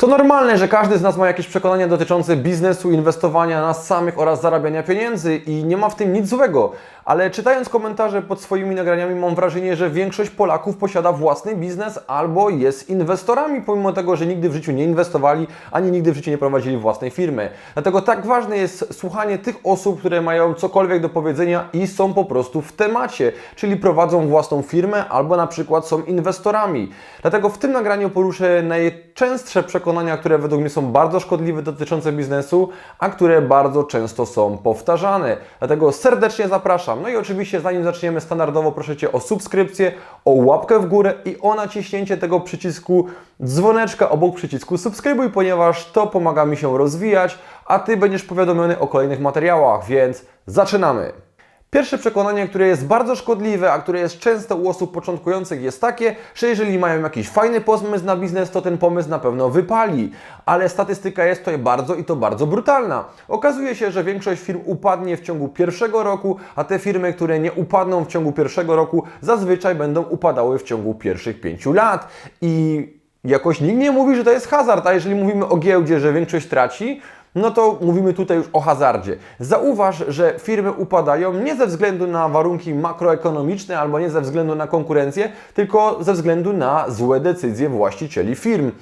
To normalne, że każdy z nas ma jakieś przekonania dotyczące biznesu, inwestowania nas samych oraz zarabiania pieniędzy i nie ma w tym nic złego. Ale czytając komentarze pod swoimi nagraniami mam wrażenie, że większość Polaków posiada własny biznes albo jest inwestorami, pomimo tego, że nigdy w życiu nie inwestowali, ani nigdy w życiu nie prowadzili własnej firmy. Dlatego tak ważne jest słuchanie tych osób, które mają cokolwiek do powiedzenia i są po prostu w temacie, czyli prowadzą własną firmę albo na przykład są inwestorami. Dlatego w tym nagraniu poruszę najczęstsze przekonania, które według mnie są bardzo szkodliwe dotyczące biznesu, a które bardzo często są powtarzane. Dlatego serdecznie zapraszam. No i oczywiście zanim zaczniemy standardowo proszę Cię o subskrypcję, o łapkę w górę i o naciśnięcie tego przycisku dzwoneczka obok przycisku subskrybuj, ponieważ to pomaga mi się rozwijać, a Ty będziesz powiadomiony o kolejnych materiałach, więc zaczynamy! Pierwsze przekonanie, które jest bardzo szkodliwe, a które jest często u osób początkujących, jest takie, że jeżeli mają jakiś fajny pomysł na biznes, to ten pomysł na pewno wypali. Ale statystyka jest tutaj bardzo i to bardzo brutalna. Okazuje się, że większość firm upadnie w ciągu pierwszego roku, a te firmy, które nie upadną w ciągu pierwszego roku, zazwyczaj będą upadały w ciągu pierwszych pięciu lat. I jakoś nikt nie mówi, że to jest hazard, a jeżeli mówimy o giełdzie, że większość traci, no to mówimy tutaj już o hazardzie. Zauważ, że firmy upadają nie ze względu na warunki makroekonomiczne albo nie ze względu na konkurencję, tylko ze względu na złe decyzje właścicieli firm.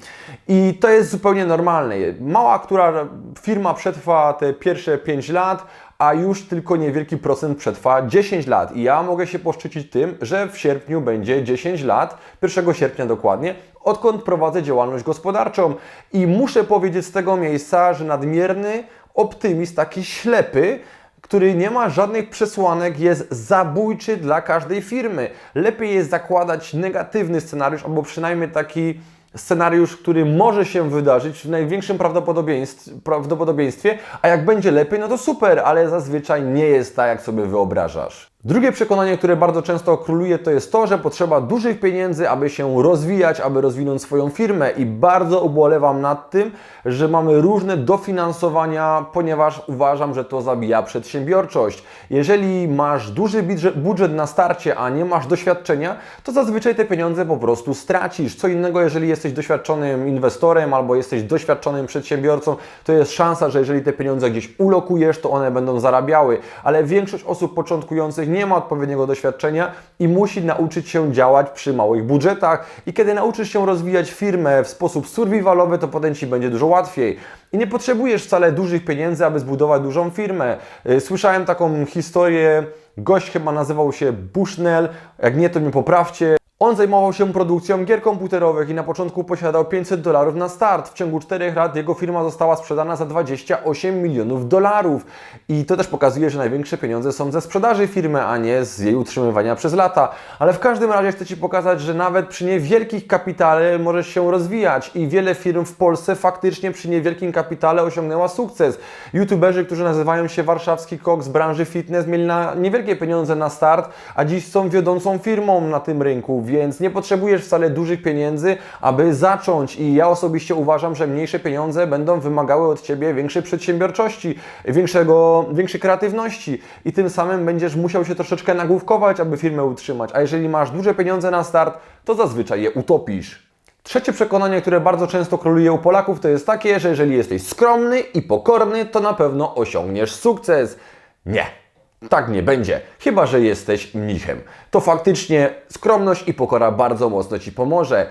I to jest zupełnie normalne. Mała, która firma przetrwa te pierwsze 5 lat, a już tylko niewielki procent przetrwa 10 lat. I ja mogę się poszczycić tym, że w sierpniu będzie 10 lat, 1 sierpnia dokładnie, odkąd prowadzę działalność gospodarczą. I muszę powiedzieć z tego miejsca, że nadmierny optymizm, taki ślepy, który nie ma żadnych przesłanek, jest zabójczy dla każdej firmy. Lepiej jest zakładać negatywny scenariusz, albo przynajmniej taki scenariusz, który może się wydarzyć w największym prawdopodobieństw, prawdopodobieństwie, a jak będzie lepiej, no to super, ale zazwyczaj nie jest tak, jak sobie wyobrażasz. Drugie przekonanie, które bardzo często króluje, to jest to, że potrzeba dużych pieniędzy, aby się rozwijać, aby rozwinąć swoją firmę. I bardzo ubolewam nad tym, że mamy różne dofinansowania, ponieważ uważam, że to zabija przedsiębiorczość. Jeżeli masz duży budżet, na starcie, a nie masz doświadczenia, to zazwyczaj te pieniądze po prostu stracisz. Co innego, jeżeli jesteś doświadczonym inwestorem albo jesteś doświadczonym przedsiębiorcą, to jest szansa, że jeżeli te pieniądze gdzieś ulokujesz, to one będą zarabiały. Ale większość osób początkujących nie ma odpowiedniego doświadczenia i musi nauczyć się działać przy małych budżetach. I kiedy nauczysz się rozwijać firmę w sposób survivalowy, to potem Ci będzie dużo łatwiej. I nie potrzebujesz wcale dużych pieniędzy, aby zbudować dużą firmę. Y, Słyszałem taką historię, gość chyba nazywał się Bushnell, jak nie to mnie poprawcie. On zajmował się produkcją gier komputerowych i na początku posiadał 500 dolarów na start. W ciągu 4 lat jego firma została sprzedana za 28 milionów dolarów. I to też pokazuje, że największe pieniądze są ze sprzedaży firmy, a nie z jej utrzymywania przez lata. Ale w każdym razie chcę Ci pokazać, że nawet przy niewielkich kapitale możesz się rozwijać i wiele firm w Polsce faktycznie przy niewielkim kapitale osiągnęła sukces. YouTuberzy, którzy nazywają się Warszawski Kok z branży fitness, mieli na niewielkie pieniądze na start, a dziś są wiodącą firmą na tym rynku więc nie potrzebujesz wcale dużych pieniędzy, aby zacząć. I ja osobiście uważam, że mniejsze pieniądze będą wymagały od Ciebie większej przedsiębiorczości, większego, większej kreatywności i tym samym będziesz musiał się troszeczkę nagłówkować, aby firmę utrzymać. A jeżeli masz duże pieniądze na start, to zazwyczaj je utopisz. Trzecie przekonanie, które bardzo często króluje u Polaków, to jest takie, że jeżeli jesteś skromny i pokorny, to na pewno osiągniesz sukces. Nie. Tak nie będzie, chyba że jesteś mnichem. To faktycznie skromność i pokora bardzo mocno Ci pomoże.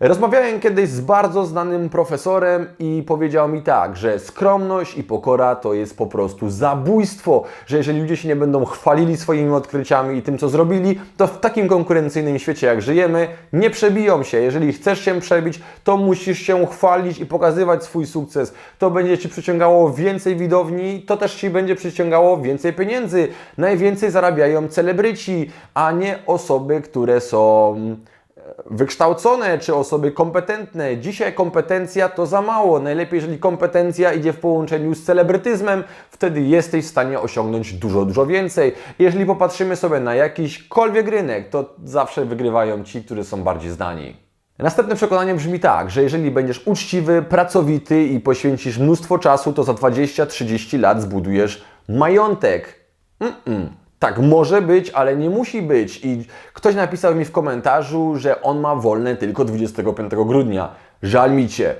Rozmawiałem kiedyś z bardzo znanym profesorem i powiedział mi tak, że skromność i pokora to jest po prostu zabójstwo, że jeżeli ludzie się nie będą chwalili swoimi odkryciami i tym, co zrobili, to w takim konkurencyjnym świecie, jak żyjemy, nie przebiją się. Jeżeli chcesz się przebić, to musisz się chwalić i pokazywać swój sukces. To będzie Ci przyciągało więcej widowni, to też Ci będzie przyciągało więcej pieniędzy. Najwięcej zarabiają celebryci, a nie osoby, które są wykształcone czy osoby kompetentne. Dzisiaj kompetencja to za mało. Najlepiej, jeżeli kompetencja idzie w połączeniu z celebrytyzmem, wtedy jesteś w stanie osiągnąć dużo, dużo więcej. Jeżeli popatrzymy sobie na jakiśkolwiek rynek, to zawsze wygrywają ci, którzy są bardziej znani. Następne przekonanie brzmi tak, że jeżeli będziesz uczciwy, pracowity i poświęcisz mnóstwo czasu, to za 20-30 lat zbudujesz majątek. Mm-mm. Tak może być, ale nie musi być. I ktoś napisał mi w komentarzu, że on ma wolne tylko 25 grudnia. Żal mi Cię.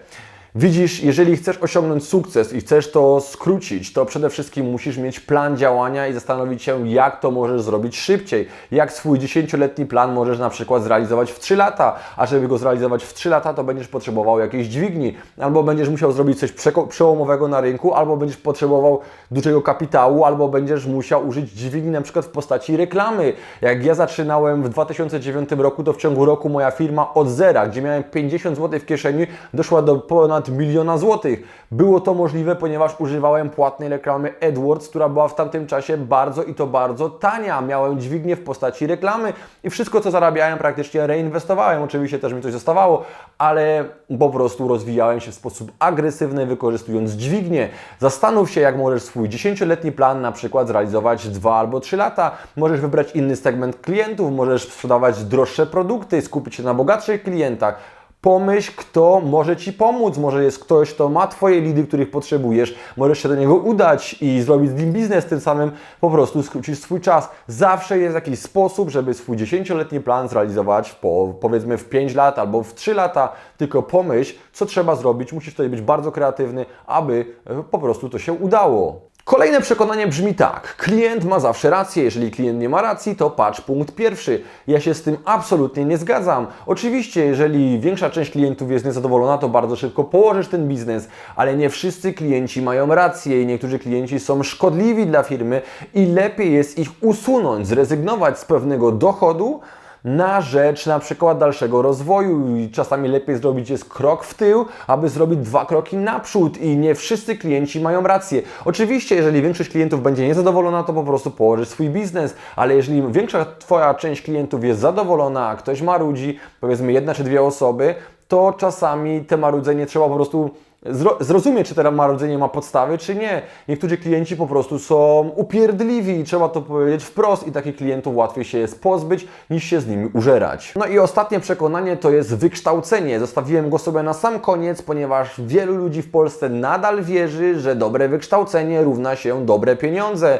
Widzisz, jeżeli chcesz osiągnąć sukces i chcesz to skrócić, to przede wszystkim musisz mieć plan działania i zastanowić się, jak to możesz zrobić szybciej. Jak swój 10-letni plan możesz na przykład zrealizować w 3 lata, a żeby go zrealizować w 3 lata, to będziesz potrzebował jakiejś dźwigni, albo będziesz musiał zrobić coś przełomowego na rynku, albo będziesz potrzebował dużego kapitału, albo będziesz musiał użyć dźwigni na przykład w postaci reklamy. Jak ja zaczynałem w 2009 roku, to w ciągu roku moja firma od zera, gdzie miałem 50 zł w kieszeni, doszła do ponad miliona złotych. Było to możliwe, ponieważ używałem płatnej reklamy AdWords, która była w tamtym czasie bardzo i to bardzo tania. Miałem dźwignię w postaci reklamy i wszystko, co zarabiałem, praktycznie reinwestowałem. Oczywiście też mi coś zostawało, ale po prostu rozwijałem się w sposób agresywny, wykorzystując dźwignię. Zastanów się, jak możesz swój 10-letni plan na przykład zrealizować 2 albo 3 lata. Możesz wybrać inny segment klientów, możesz sprzedawać droższe produkty, skupić się na bogatszych klientach. Pomyśl, kto może Ci pomóc. Może jest ktoś, kto ma Twoje lidy, których potrzebujesz. Możesz się do niego udać i zrobić z nim biznes, tym samym po prostu skrócić swój czas. Zawsze jest jakiś sposób, żeby swój 10-letni plan zrealizować po, powiedzmy w 5 lat albo w 3 lata. Tylko pomyśl, co trzeba zrobić. Musisz tutaj być bardzo kreatywny, aby po prostu to się udało. Kolejne przekonanie brzmi tak. Klient ma zawsze rację. Jeżeli klient nie ma racji, to patrz punkt pierwszy. Ja się z tym absolutnie nie zgadzam. Oczywiście, jeżeli większa część klientów jest niezadowolona, to bardzo szybko położysz ten biznes, ale nie wszyscy klienci mają rację i niektórzy klienci są szkodliwi dla firmy i lepiej jest ich usunąć, zrezygnować z pewnego dochodu, na rzecz na przykład dalszego rozwoju i czasami lepiej zrobić jest krok w tył, aby zrobić dwa kroki naprzód i nie wszyscy klienci mają rację. Oczywiście, jeżeli większość klientów będzie niezadowolona, to po prostu położysz swój biznes, ale jeżeli większa Twoja część klientów jest zadowolona, a ktoś marudzi, powiedzmy jedna czy dwie osoby, to czasami te marudzenie trzeba po prostu zro- zrozumieć, czy to marudzenie ma podstawy, czy nie. Niektórzy klienci po prostu są upierdliwi i trzeba to powiedzieć wprost i takich klientów łatwiej się jest pozbyć, niż się z nimi użerać. No i ostatnie przekonanie to jest wykształcenie. Zostawiłem go sobie na sam koniec, ponieważ wielu ludzi w Polsce nadal wierzy, że dobre wykształcenie równa się dobre pieniądze.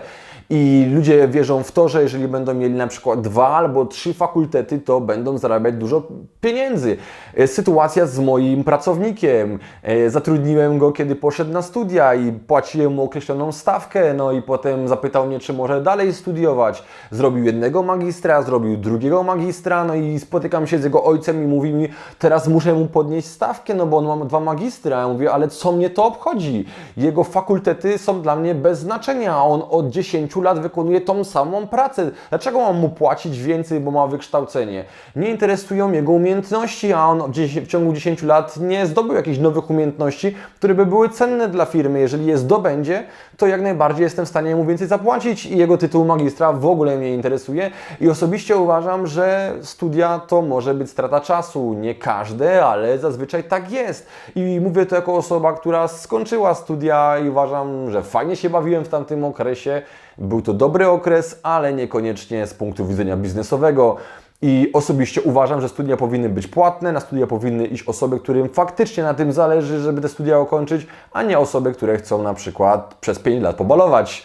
I ludzie wierzą w to, że jeżeli będą mieli na przykład dwa albo trzy fakultety, to będą zarabiać dużo pieniędzy. E, Sytuacja z moim pracownikiem. E, Zatrudniłem go, kiedy poszedł na studia i płaciłem mu określoną stawkę, no i potem zapytał mnie, czy może dalej studiować. Zrobił jednego magistra, zrobił drugiego magistra, no i spotykam się z jego ojcem i mówi mi, teraz muszę mu podnieść stawkę, no bo on ma dwa magistra. Ja mówię, ale co mnie to obchodzi? Jego fakultety są dla mnie bez znaczenia, a on od 10 lat wykonuje tą samą pracę. Dlaczego mam mu płacić więcej, bo ma wykształcenie? Nie interesują jego umiejętności, a on w ciągu 10 lat nie zdobył jakichś nowych umiejętności, które by były cenne dla firmy. Jeżeli je zdobędzie, to jak najbardziej jestem w stanie mu więcej zapłacić i jego tytuł magistra w ogóle mnie interesuje. I osobiście uważam, że studia to może być strata czasu. Nie każde, ale zazwyczaj tak jest. I mówię to jako osoba, która skończyła studia i uważam, że fajnie się bawiłem w tamtym okresie. Był to dobry okres, ale niekoniecznie z punktu widzenia biznesowego. I osobiście uważam, że studia powinny być płatne, na studia powinny iść osoby, którym faktycznie na tym zależy, żeby te studia ukończyć, a nie osoby, które chcą na przykład przez 5 lat pobalować.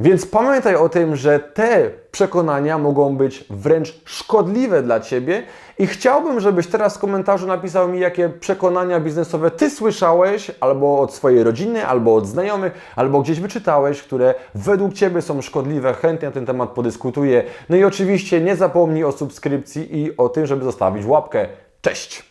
Więc pamiętaj o tym, że te przekonania mogą być wręcz szkodliwe dla Ciebie i chciałbym, żebyś teraz w komentarzu napisał mi, jakie przekonania biznesowe Ty słyszałeś, albo od swojej rodziny, albo od znajomych, albo gdzieś wyczytałeś, które według Ciebie są szkodliwe. Chętnie na ten temat podyskutuję. No i oczywiście nie zapomnij o subskrypcji i o tym, żeby zostawić łapkę. Cześć!